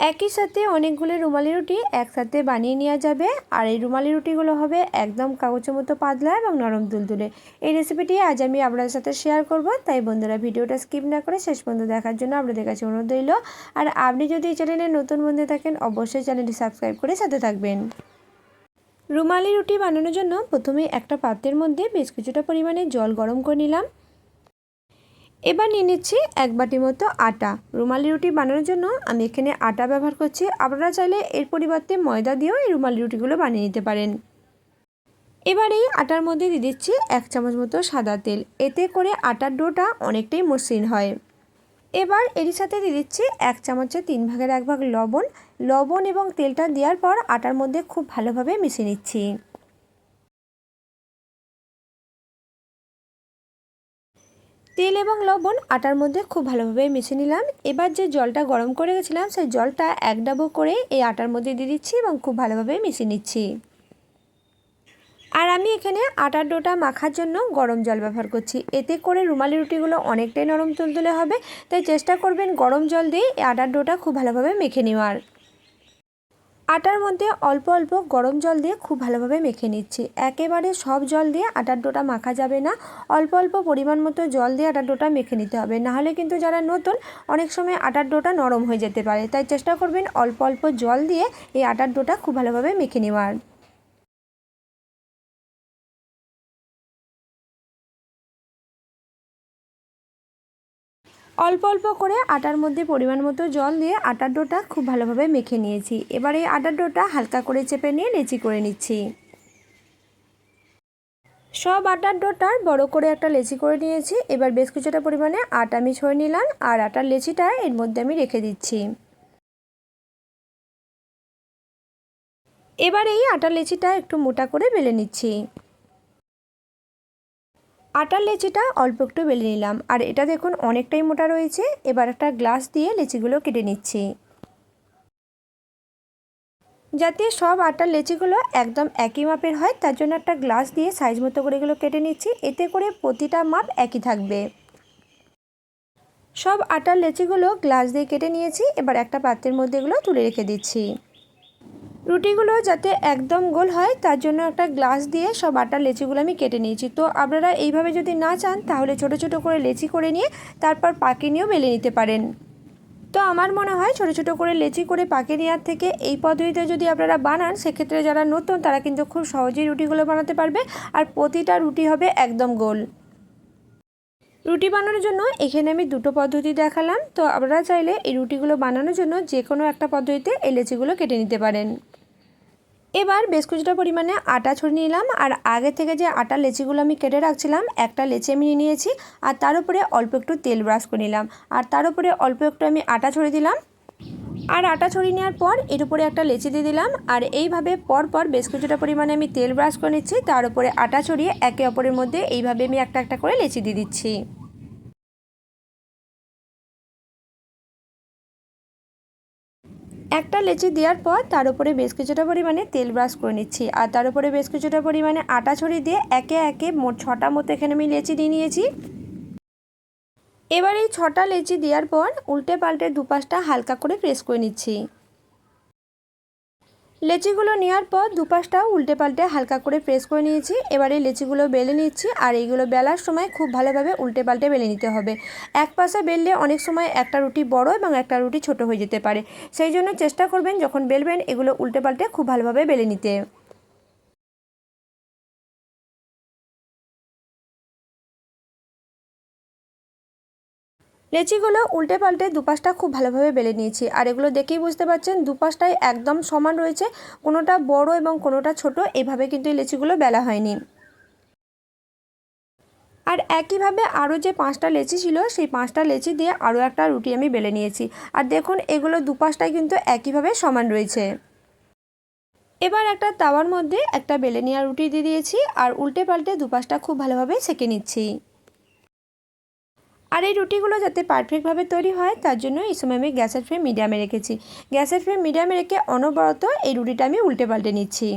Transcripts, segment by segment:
একই সাথে অনেকগুলো রুমালি রুটি একসাথে বানিয়ে নেওয়া যাবে। আর এই রুমালি রুটিগুলো হবে একদম কাগজের মতো পাতলা এবং নরম তুলতুলে এই রেসিপিটি আজ আমি আপনাদের সাথে শেয়ার করব। তাই বন্ধুরা, ভিডিওটা স্কিপ না করে শেষ পর্যন্ত দেখার জন্য আপনাদের কাছে অনুরোধ রইল। আর আপনি যদি এই চ্যানেলে নতুন বন্ধু থাকেন, অবশ্যই চ্যানেলটি সাবস্ক্রাইব করে সাথে থাকবেন। রুমালি রুটি বানানোর জন্য প্রথমে একটা পাত্রের মধ্যে বেশ কিছুটা পরিমাণে জল গরম করে নিলাম। এবার নিয়ে নিচ্ছি এক বাটি মতো আটা। রুমালি রুটি বানানোর জন্য আমি এখানে আটা ব্যবহার করছি। আপনারা চাইলে এর পরিবর্তে ময়দা দিয়েও এই রুমালি রুটিগুলো বানিয়ে নিতে পারেন। এবার এই আটার মধ্যে দিয়ে দিচ্ছি এক চামচ মতো সাদা তেল। এতে করে আটার ডোটা অনেকটাই মসৃণ হয়। এবার এরই সাথে দিয়ে দিচ্ছি এক চামচের তিন ভাগের এক ভাগ লবণ। লবণ এবং তেলটা দেওয়ার পর আটার মধ্যে খুব ভালোভাবে মিশিয়ে নিচ্ছি। তেল এবং লবণ আটার মধ্যে খুব ভালোভাবে মিশে নিলাম। এবার যে জলটা গরম করে গেছিলাম, সেই জলটা এক ডাবো করে এই আটার মধ্যে দিয়ে দিচ্ছি এবং খুব ভালোভাবে মিশিয়ে নিচ্ছি। আর আমি এখানে আটার ডোটা মাখার জন্য গরম জল ব্যবহার করছি। এতে করে রুমালি রুটিগুলো অনেকটাই নরম তুলতুলে হবে। তাই চেষ্টা করবেন গরম জল দিয়ে আটার ডোটা খুব ভালোভাবে মেখে নেওয়ার। আটার মধ্যে অল্প অল্প গরম জল দিয়ে খুব ভালোভাবে মেখে নিচ্ছি। একেবারে সব জল দিয়ে আটার ডোটা মাখা যাবে না। অল্প অল্প পরিমাণ মতো জল দিয়ে আটার ডোটা মেখে নিতে হবে। নাহলে কিন্তু যারা নতুন, অনেক সময় আটার ডোটা নরম হয়ে যেতে পারে। তাই চেষ্টা করবেন অল্প অল্প জল দিয়ে এই আটার ডোটা খুব ভালোভাবে মেখে নেওয়ার। অল্প অল্প করে আটার মধ্যে পরিমাণ মতো জল দিয়ে আটার ডোটা খুব ভালোভাবে মেখে নিয়েছি। এবার এই আটার ডোটা হালকা করে চেপে নিয়ে লেচি করে নিচ্ছি। সব আটার ডোটার বড় করে একটা লেচি করে নিয়েছি। এবার বেশ কিছুটা পরিমাণে আটা আমি ছড়ে নিলাম আর আটার লেচিটা এর মধ্যে আমি রেখে দিচ্ছি। এবার এই আটার লেচিটা একটু মোটা করে বেলে নিচ্ছি। আটার লেচিটা অল্প একটু বেলে নিলাম। আর এটা দেখুন অনেকটাই মোটা রয়েছে। এবার একটা গ্লাস দিয়ে লেচিগুলো কেটে নিচ্ছি। যাতে সব আটার লেচিগুলো একদম একই মাপের হয়, তার জন্য একটা গ্লাস দিয়ে সাইজ মতো করে এগুলো কেটে নিচ্ছি। এতে করে প্রতিটা মাপ একই থাকবে। সব আটার লেচিগুলো গ্লাস দিয়ে কেটে নিয়েছি। এবার একটা পাত্রের মধ্যে এগুলো তুলে রেখে দিচ্ছি। রুটিগুলো যাতে একদম গোল হয়, তার জন্য একটা গ্লাস দিয়ে সব আটার লেচিগুলো আমি কেটে নিয়েছি। তো আপনারা এইভাবে যদি না চান, তাহলে ছোট ছোট করে লেচি করে নিয়ে তারপর পাকি নিয়েও বেলে নিতে পারেন। তো আমার মনে হয় ছোট ছোট করে লেচি করে পাকে নেওয়ার থেকে এই পদ্ধতিতে যদি আপনারা বানান, সেক্ষেত্রে যারা নতুন, তারা কিন্তু খুব সহজেই রুটিগুলো বানাতে পারবে আর প্রতিটা রুটি হবে একদম গোল। রুটি বানানোর জন্য এখানে আমি দুটো পদ্ধতি দেখালাম। তো আপনারা চাইলে এই রুটিগুলো বানানোর জন্য যে কোনো একটা পদ্ধতিতে এই লেচিগুলো কেটে নিতে পারেন। এবার বেশ কিছুটা পরিমাণে আটা ছড়িয়ে নিলাম, আর আগে থেকে যে আটা লেচিগুলো আমি কেটে রাখছিলাম, একটা লেচি আমি নিয়ে নিয়েছি, আর তার উপরে অল্প একটু তেল ব্রাশ করে নিলাম, আর তার উপরে অল্প একটু আমি আটা ছড়িয়ে দিলাম, আর আটা ছড়িয়ে নেওয়ার পর এর উপরে একটা লেচি দিয়ে দিলাম, আর এইভাবে পর পর বেশ কিছুটা পরিমাণে আমি তেল ব্রাশ করে নিচ্ছি, তার উপরে আটা ছড়িয়ে একে অপরের মধ্যে এইভাবে আমি একটা একটা করে লেচি দিয়ে দিচ্ছি। একটা লেচি দেওয়ার পর তার উপরে বেশ কিছুটা পরিমাণে তেল ব্রাশ করে নিচ্ছি। আর তার উপরে বেশ কিছুটা পরিমাণে আটা ছড়িয়ে দিয়ে একে একে মোট ছটা মতো এখানে আমি লেচি দিয়ে নিয়েছি। এবার এই ছটা লেচি দেওয়ার পর উল্টে পাল্টে দুপাশটা হালকা করে প্রেস করে নিচ্ছি। লেচিগুলো নেওয়ার পর দুপাশটা উল্টে পাল্টে হালকা করে প্রেস করে নিয়েছি। এবারে লেচিগুলো বেলে নিচ্ছি আর এইগুলো বেলার সময় খুব ভালোভাবে উল্টে পাল্টে বেলে নিতে হবে। এক পাশে বেললে অনেক সময় একটা রুটি বড় এবং একটা রুটি ছোট হয়ে যেতে পারে। সেই জন্য চেষ্টা করবেন যখন বেলবেন এগুলো উল্টে পাল্টে খুব ভালোভাবে বেলে নিতে। লেচিগুলো উল্টে পাল্টে দুপাশটা খুব ভালোভাবে বেলে নিয়েছি। আর এগুলো দেখেই বুঝতে পারছেন দুপাশটাই একদম সমান রয়েছে, কোনোটা বড় এবং কোনোটা ছোট, এভাবে কিন্তু এই লেচিগুলো বেলা হয়নি। আর একইভাবে আরও যে পাঁচটা লেচি ছিল, সেই পাঁচটা লেচি দিয়ে আরও একটা রুটি আমি বেলে নিয়েছি। আর দেখুন, এগুলো দুপাশটাই কিন্তু একইভাবে সমান রয়েছে। এবার একটা তাওয়ার মধ্যে একটা বেলে নেওয়া রুটি দিয়ে দিয়েছি, আর উল্টে পাল্টে দুপাশটা খুব ভালোভাবে সেঁকে নিচ্ছি। আর এই রুটিগুলো যাতে পারফেক্টভাবে তৈরি হয়, তার জন্য এই সময় আমি গ্যাসের ফ্লেম মিডিয়ামে রেখেছি। গ্যাসের ফ্লেম মিডিয়ামে রেখে অনবরত এই রুটিটা আমি উল্টে পাল্টে নিচ্ছি।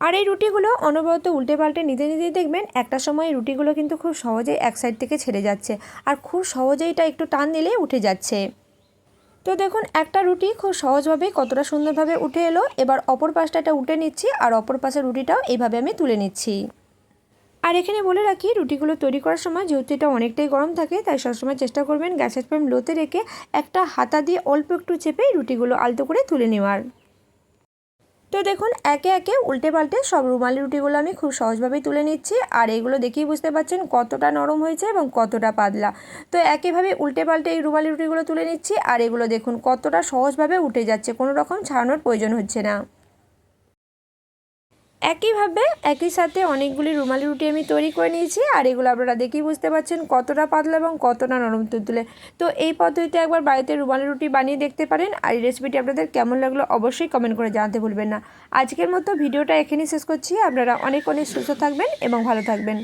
আর এই রুটিগুলো অনবরত উল্টে পাল্টে নিতে নিতেই দেখবেন একটা সময় রুটিগুলো কিন্তু খুব সহজেই এক সাইড থেকে ছেড়ে যাচ্ছে আর খুব সহজেই এটা একটু টান দিলে উঠে যাচ্ছে। তো দেখুন, একটা রুটি খুব সহজভাবে কতটা সুন্দরভাবে উঠে এলো। এবার অপর পাশটা এটা উঠে নিচ্ছি আর অপর পাশের রুটিটাও এইভাবে আমি তুলে নিচ্ছি। আর এখানে বলে রাখি, রুটিগুলো তৈরি করার সময় যেহেতু এটা অনেকটাই গরম থাকে, তাই সবসময় চেষ্টা করবেন গ্যাসের ফ্লেম লোতে রেখে একটা হাতা দিয়ে অল্প একটু চেপে রুটিগুলো আলতো করে তুলে নেওয়ার। তো দেখুন, একে একে উল্টে পাল্টে সব রুমালি রুটিগুলো আমি খুব সহজভাবেই তুলে নিচ্ছি। আর এগুলো দেখেই বুঝতে পারছেন কতটা নরম হয়েছে এবং কতটা পাতলা। তো একেভাবে উল্টে পাল্টে এই রুমালি রুটিগুলো তুলে নিচ্ছি। আর এগুলো দেখুন কতটা সহজভাবে উঠে যাচ্ছে, কোনো রকম ছাড়ানোর প্রয়োজন হচ্ছে না। একইভাবে একই সাথে অনেকগুলি রুমালি রুটি আমি তৈরি করে নিয়েছি, আর এগুলো আপনারা দেখেই বুঝতে পারছেন কতটা পাতলা এবং কতটা নরম তুলতুলে। তো এই পদ্ধতিতে একবার বাড়িতে রুমালি রুটি বানিয়ে দেখতে পারেন, আর এই রেসিপিটি আপনাদের কেমন লাগল অবশ্যই কমেন্ট করে জানাতে ভুলবেন না। আজকের মতো ভিডিওটা এখানেই শেষ করছি, আপনারা অনেক অনেক সুস্থ থাকবেন এবং ভালো থাকবেন।